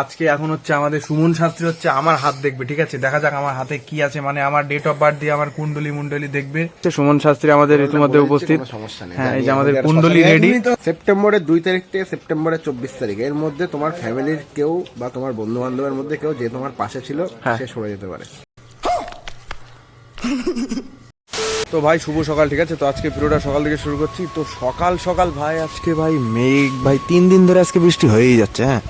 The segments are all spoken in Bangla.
আজকে এখন হচ্ছে আমাদের সুমন শাস্ত্রী হচ্ছে আমার হাত দেখবে ঠিক আছে? দেখা যাক আমার হাতে কি আছে মানে আমার ডেট অফ বার্থ দিয়ে আমার কুণ্ডলি মুন্ডলি দেখবে। সুমন শাস্ত্রী আমাদের ইতিমধ্যে উপস্থিত। সমস্যা নেই। হ্যাঁ এই যে আমাদের কুণ্ডলি রেডি সেপ্টেম্বরের দুই তারিখ থেকে সেপ্টেম্বরের চব্বিশ তারিখ। এর মধ্যে তোমার ফ্যামিলির কেউ বা তোমার বন্ধু বান্ধবের মধ্যে কেউ যে তোমার পাশে ছিল হ্যাঁ। সে সরে যেতে পারে। তো ভাই শুভ সকাল ঠিক আছে? তো আজকে ভিডিওটা সকাল থেকে শুরু করছি। তো সকাল সকাল ভাই আজকে ভাই মেঘ ভাই তিন দিন ধরে আজকে বৃষ্টি হয়েই যাচ্ছে হ্যাঁ?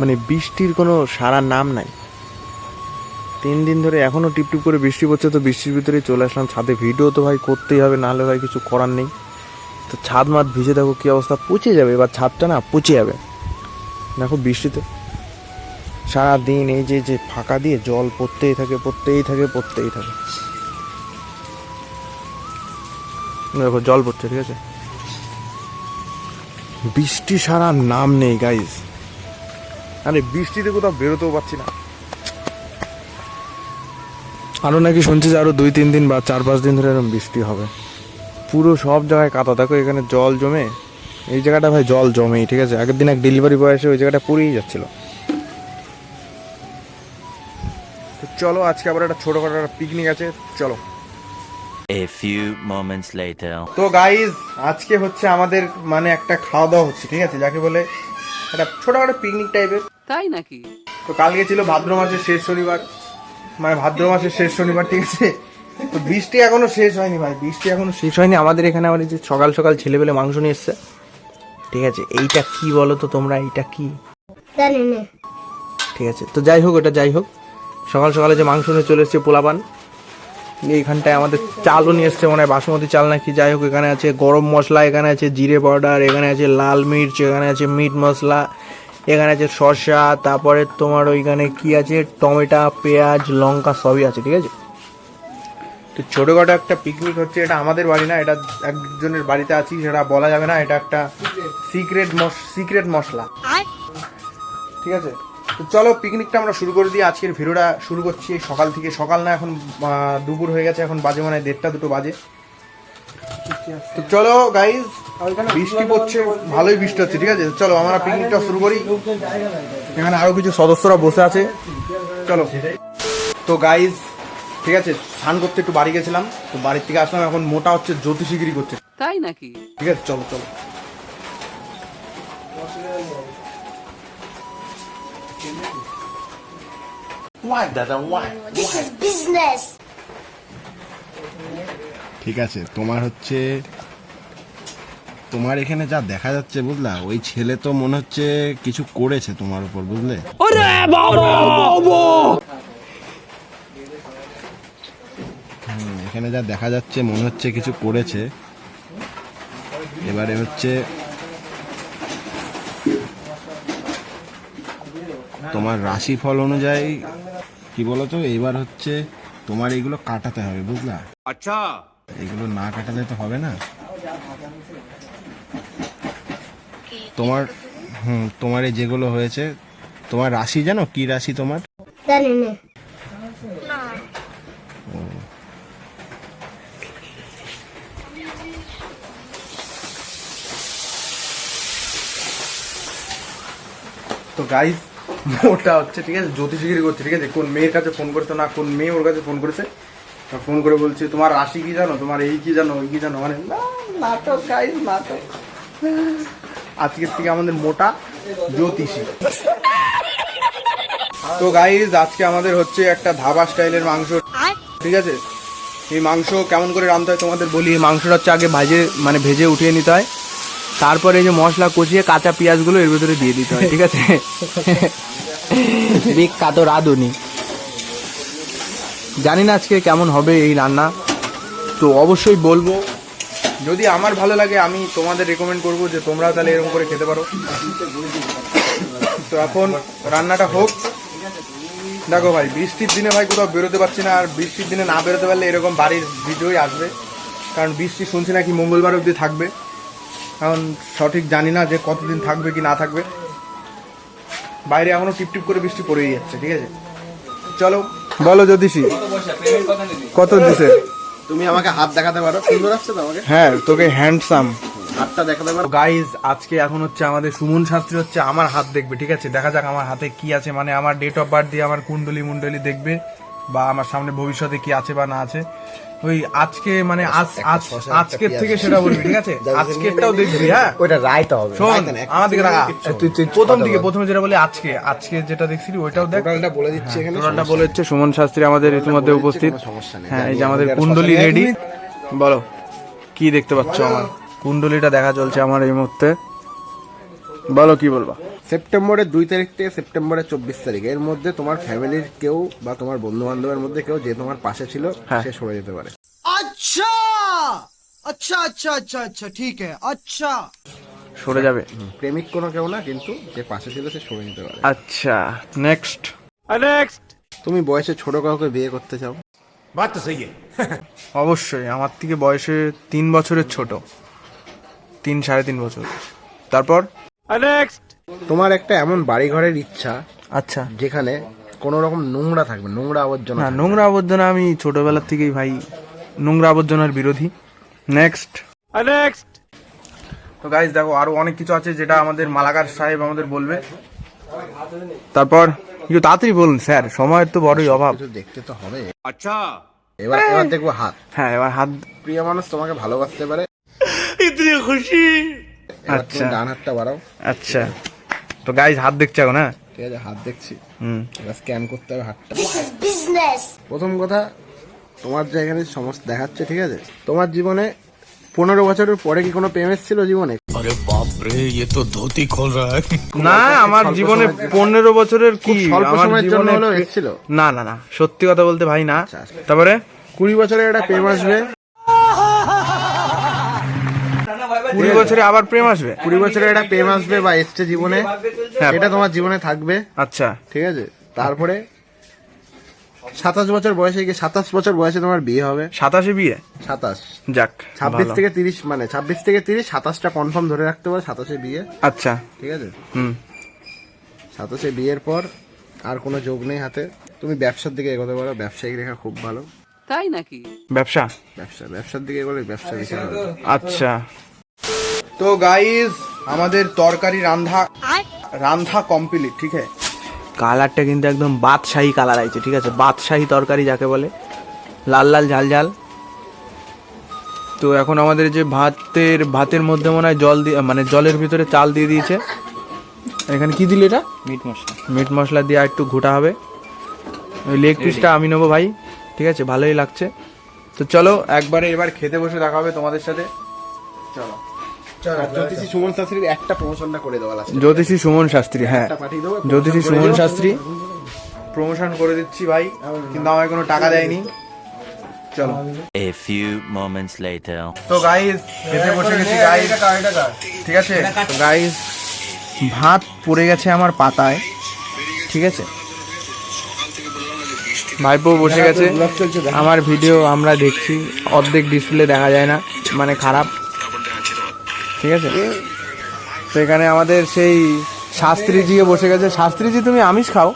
মানে বৃষ্টির কোনো সারা নাম নাই। তিন দিন ধরে এখনও টিপটিপ করে বৃষ্টি পড়ছে, তো বৃষ্টির ভিতরে চলে আসলাম ছাদে। ভিডিও তো ভাই করতেই হবে, নাহলে ভাই কিছু করার নেই। তো ছাদ মাত ভিজে দেখো কী অবস্থা, পচে যাবে। এবার ছাদটা না পচে যাবে। দেখো বৃষ্টিতে। সারা দিন এই যে যে ফাঁকা দিয়ে জল পড়তেই থাকে পড়তেই থাকে পড়তেই থাকে। দেখো জল পড়ছে, ঠিক আছে? বৃষ্টি সারা নাম নেই গাইজ আরে বৃষ্টিতে কোথাও বেরোতেও পারছি না। আরও নাকি শুনছি যে আরও দুই তিন দিন বা চার পাঁচ দিন ধরে এরকম বৃষ্টি হবে। পুরো সব জায়গায় কাদা। দেখো এখানে জল জমে এই জায়গাটা ভাই জল জমেই ঠিক আছে? আগের দিন এক ডেলিভারি বয় এসে ওই জায়গাটা পুড়েই যাচ্ছিল। তো চলো আজকে আবার একটা ছোটখাটো একটা পিকনিক আছে চলো। A few moments later. তো গাইজ আজকে হচ্ছে আমাদের মানে একটা খাওয়া দাওয়া হচ্ছে ঠিক আছে? যাকে বলে একটা ছোটখাটো পিকনিক টাইপের তাই নাকি? তো কালকে ছিল ভাদ্র মাসের শেষ শনিবার। মানে ভাদ্র মাসের শেষ শনিবার ঠিক আছে? তো বৃষ্টি এখনও শেষ হয়নি ভাই বৃষ্টি এখনও শেষ হয়নি। আমাদের এখানে আবার যে সকাল সকাল ছেলেবেলে মাংস নিয়ে এসছে। ঠিক আছে এইটা কি বলো তো তোমরা এইটা কি? জানি না। ঠিক আছে তো যাই হোক ওটা যাই হোক। সকাল সকালে যে মাংস নিয়ে চলে এসছে পোলাপান এইখানটায় আমাদের চালও নিয়ে এসছে মনে হয় বাসমতি চাল নাকি। যাই হোক এখানে আছে গরম মশলা এখানে আছে জিরে পাউডার এখানে আছে লাল মির্চ এখানে আছে মিট মশলা এখানে আছে শসা তারপরে তোমার ওইখানে কি আছে? টমেটো পেঁয়াজ লঙ্কা সবই আছে ঠিক আছে? তো ছোটোখাটো একটা পিকনিক হচ্ছে এটা আমাদের বাড়ি না এটা একজনের বাড়িতে আছি সেটা বলা যাবে না এটা একটা সিক্রেট সিক্রেট মশলা। ঠিক আছে? তো চলো পিকনিকটা আমরা শুরু করে দিই আজকের ভিডিওটা শুরু করছি সকাল থেকে। সকাল না এখন দুপুর হয়ে গেছে এখন বাজে মানে দেড়টা দুটো বাজে। তো চলো গাইজ বৃষ্টি পড়ছে ভালোই বৃষ্টি হচ্ছে ঠিক আছে? চলো আমরা পিকনিকটা শুরু করি। এখানে আরও কিছু সদস্যরা বসে আছে। চলো। তো গাইজ ঠিক আছে স্নান করতে একটু বাড়ি গেছিলাম তো বাড়ির থেকে আসলাম এখন মোটা হচ্ছে জ্যোতিষিগিরি করছে। তাই নাকি? ঠিক আছে চলো চলো। This is business. ঠিক আছে তোমার হচ্ছে তোমার এখানে যা দেখা যাচ্ছে বুঝলা? ওই ছেলে তো মনে হচ্ছে কিছু করেছে তোমার উপর বুঝলে? এখানে যা দেখা যাচ্ছে মনে হচ্ছে কিছু করেছে। এবারে হচ্ছে তোমার রাশিফল অনুযায়ী কি বলতো? এবার হচ্ছে তোমার এইগুলো কাটাতে হবে বুঝলা? আচ্ছা। এগুলো না কাটালে তো হবে না। তোমার হুম তোমার এই যেগুলো হয়েছে তোমার রাশি জানো? কি রাশি তোমার? জানি না। তো গাইজ ওটা হচ্ছে ঠিক আছে জ্যোতিষগিরি করছে ঠিক আছে? কোন মেয়ের কাছে ফোন করেছে না কোন মেয়ে ওর কাছে ফোন করেছে? ফোন করে বলছে তোমার রাশি কি জানো? তোমার এই কি জানো? ওই কি জানো? মানে না, নাটক গাইজ নাটক। আজকের থেকে আমাদের মোটা জ্যোতিষী। তো গাইজ আজকে আমাদের হচ্ছে একটা ধাবা স্টাইলের মাংস। ঠিক আছে? এই মাংস কেমন করে রাঁধতে হয় তোমাদের বলি। এই মাংসটা হচ্ছে আগে ভাজে মানে ভেজে উঠিয়ে নিতে হয়। তারপরে এই যে মশলা কষিয়ে কাঁচা পেঁয়াজগুলো এর ভেতরে দিয়ে দিতে হয় ঠিক আছে? বিখ্যাত রাঁধুনি। জানি না আজকে কেমন হবে এই রান্না। তো অবশ্যই বলব যদি আমার ভালো লাগে, আমি তোমাদের রেকমেন্ড করব যে তোমরাও তাহলে এরকম করে খেতে পারো। তো এখন রান্নাটা হোক। দেখো ভাই, বৃষ্টির দিনে ভাই কোথাও বেরোতে পারছি না, আর বৃষ্টির দিনে না বেরোতে পারলে এরকম বাড়ির ভিডিওই আসবে। কারণ বৃষ্টি শুনছি নাকি মঙ্গলবার অবধি থাকবে। এখন সঠিক জানি না যে কতদিন থাকবে কি না থাকবে। বাইরে এখনও টিপ টিপ করে বৃষ্টি পড়েই যাচ্ছে, ঠিক আছে? চলো, বলো জ্যোতিষী, কত দিছে? তুমি আমাকে হাত দেখাতে পারো? সুন্দর আসছে তো আমাকে? হ্যাঁ তোকে হ্যান্ডসাম হাতটা দেখাতে পারো? গাইজ আজকে এখন হচ্ছে আমাদের সুমন শাস্ত্রী হচ্ছে আমার হাত দেখবে ঠিক আছে? দেখা যাক আমার হাতে কি আছে মানে আমার ডেট অফ বার্থ দিয়ে আমার কুণ্ডলি মুন্ডলি দেখবে বা আমার সামনে ভবিষ্যতে কি আছে বা না আছে। ওই আজকে মানে আজ আজ আজকের থেকে সেটা বলবি ঠিক আছে? আজকেরটাও দেখবি হ্যাঁ? ওইটা রাইতে হবে। শোন আমার দিকে রাখা তুই তুই প্রথম দিকে প্রথমে যেটা বলি আজকে আজকে যেটা দেখছিলি ওইটাও দেখ। টোটালটা বলে দিচ্ছি এখানে। টোটালটা বলে হচ্ছে সুমন শাস্ত্রী আমাদের ইতিমধ্যে উপস্থিত। হ্যাঁ এই যে আমাদের কুণ্ডলি রেডি। বলো কি দেখতে পাচ্ছ আমার? কুণ্ডলিটা দেখা চলছে আমার এই মুহূর্তে। বলো কি বলবা? সেপ্টেম্বরের দুই তারিখ থেকে সেপ্টেম্বরের চব্বিশ তারিখ। এর মধ্যে তোমার ফ্যামিলির কেউ বা তোমার বন্ধু বান্ধবের মধ্যে কেউ যে তোমার পাশে ছিল হ্যাঁ। সে সরে যেতে পারে। আচ্ছা! আচ্ছা আচ্ছা আচ্ছা আচ্ছা ঠিক আচ্ছা। সরে যাবে। প্রেমিক কোনো কেউ না কিন্তু যে পাশে ছিল সে সরে যেতে পারে। আচ্ছা নেক্সট নেক্সট তুমি বয়সে ছোট কাউকে বিয়ে করতে চাও? বাত তো অবশ্যই আমার থেকে বয়সে তিন বছরের ছোট। তিন সাড়ে তিন বছর। তারপর? নেক্সট তোমার একটা এমন বাড়ি ঘরের ইচ্ছা আচ্ছা। যেখানে কোনো রকম নোংরা থাকবে নোংরা আবর্জনা না নোংরা আবর্জনা আমি ছোটবেলার থেকেই ভাই নোংরা আবর্জনার বিরোধী। নেক্সট নেক্সট তো গাইজ দেখো আরও অনেক কিছু আছে যেটা আমাদের মালাকার সাহেব আমাদের বলবে। তারপর একটু তাড়াতাড়ি বলুন স্যার সময়ের তো বড়ই অভাব। কিছু দেখতে তো হবে। আচ্ছা। এবার এবার দেখব হাত। হ্যাঁ এবার হাত প্রিয় মানুষ তোমাকে ভালোবাসতে পারে। এবার আচ্ছা। ডান হাতটা বাড়াও। আচ্ছা। তো গাইজ হাত দেখছে এখন হ্যাঁ? ঠিক আছে হাত দেখছি। হুম। এবার স্ক্যান করতে হবে হাতটা. প্রথম কথা তোমার যে এখানে সমস্ত দেখাচ্ছে ঠিক আছে? তোমার জীবনে পনেরো বছরের পরে কি কোনো প্রেম ছিল জীবনে? আরে বাপ রে এ তো ধুতি খোল না আমার জীবনে পনেরো বছরের কি? আমার সময়ের জন্য হলো এসেছিল? না না না সত্যি কথা বলতে ভাই না। তারপরে? কুড়ি বছরের একটা প্রেম আসবে। কুড়ি বছরে আবার প্রেম আসবে? কুড়ি বছরে একটা প্রেম আসবে বা এসছে জীবনে হ্যাঁ। এটা তোমার জীবনে থাকবে। আচ্ছা। ঠিক আছে? তারপরে সাতাশ বছর বয়সে গিয়ে সাতাশ বছর বয়সে তোমার বিয়ে হবে। সাতাশে বিয়ে? সাতাশ। যাক ছাব্বিশ থেকে তিরিশ মানে ছাব্বিশ থেকে তিরিশ সাতাশটা কনফার্ম ধরে রাখতে পারো সাতাশে বিয়ে। আচ্ছা। ঠিক আছে? হুম। সাতাশে বিয়ের পর আর কোনো যোগ নেই হাতে। তুমি ব্যবসার দিকে এগোতে পারো ব্যবসায়িক রেখা খুব ভালো। তাই নাকি? ব্যবসা? ব্যবসা ব্যবসার দিকে এগোলে ব্যবসা ভালো। আচ্ছা। তো গাইস আমাদের তরকারি রান্ধা রান্ধা কমপ্লিট ঠিক আছে? কালারটা কিন্তু একদম বাদশাহী কালার আছে ঠিক আছে? বাদশাহী তরকারি যাকে বলে। লাল লাল ঝাল ঝাল। তো এখন আমাদের যে ভাতের ভাতের মধ্যে মনে হয় জল দিয়ে মানে জলের ভিতরে চাল দিয়ে দিয়েছে। এখানে কি দিলে এটা? মিট মশলা। মিট মশলা দিয়ে একটু ঘোটা হবে। ওই লেগ পিসটা আমি নেব ভাই ঠিক আছে? ভালোই লাগছে। তো চলো একবারে এবার খেতে বসে দেখা হবে তোমাদের সাথে। চলো। জ্যোতিষী সুমন শাস্ত্রীর একটা প্রমোশনটা করে দেওয়া লাগছে জ্যোতিষী সুমন শাস্ত্রী হ্যাঁ। একটা পাঠিয়ে দেবো জ্যোতিষী সুমন শাস্ত্রী। প্রমোশন করে দিচ্ছি ভাই কিন্তু আমায় কোনো টাকা দেয়নি। চলো। A few moments later. তো গাইস খেতে বসে গেছি গাইস ঠিক আছে? গাইস ভাত পড়ে গেছে আমার পাতায়। ঠিক আছে? ভাইপো বসে গেছে। আমার ভিডিও আমরা দেখছি অর্ধেক ডিসপ্লে দেখা যায় না মানে খারাপ। ঠিক আছে? তো এখানে আমাদের সেই শাস্ত্রীজিও বসে গেছে। শাস্ত্রীজি তুমি আমিষ খাও।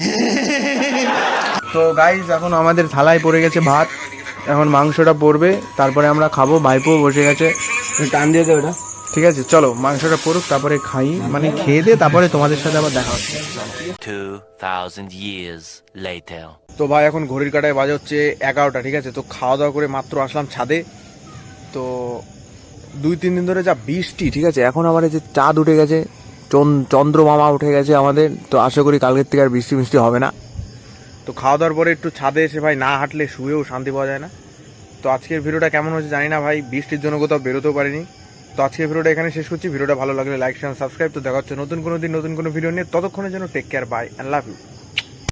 তো গাইজ এখন আমাদের থালায় পড়ে গেছে ভাত। এখন মাংসটা পড়বে। তারপরে আমরা খাব। ভাইপো বসে গেছে। টান দিয়ে দে ওটা। ঠিক আছে চলো মাংসটা পড়ুক তারপরে খাই। মানে খেয়ে দিয়ে তারপরে তোমাদের সাথে আবার দেখা হচ্ছে 2,000 years later. তো ভাই এখন ঘড়ির কাটায় বাজে হচ্ছে এগারোটা ঠিক আছে? তো খাওয়া দাওয়া করে মাত্র আসলাম ছাদে। তো দুই, তিন দিন ধরে যা বৃষ্টি, ঠিক আছে? এখন আবার এই যে চাঁদ উঠে গেছে, চন- চন্দ্রমামা উঠে গেছে আমাদের, তো আশা করি কালকের থেকে আর বৃষ্টি মিষ্টি হবে না। তো খাওয়া দাওয়ার পরে একটু ছাদে এসে ভাই না হাঁটলে শুয়েও শান্তি পাওয়া যায় না। তো আজকের ভিডিওটা কেমন হচ্ছে জানি না ভাই, বৃষ্টির জন্য কোথাও বেরোতেও পারিনি। তো আজকের ভিডিওটা এখানে শেষ করছি। ভিডিওটা ভালো লাগলে লাইক শেয়ার সাবস্ক্রাইব তো দেখা হচ্ছে নতুন কোনো দিন, নতুন কোনো ভিডিও নিয়ে। ততক্ষণের জন্য take care bye and love you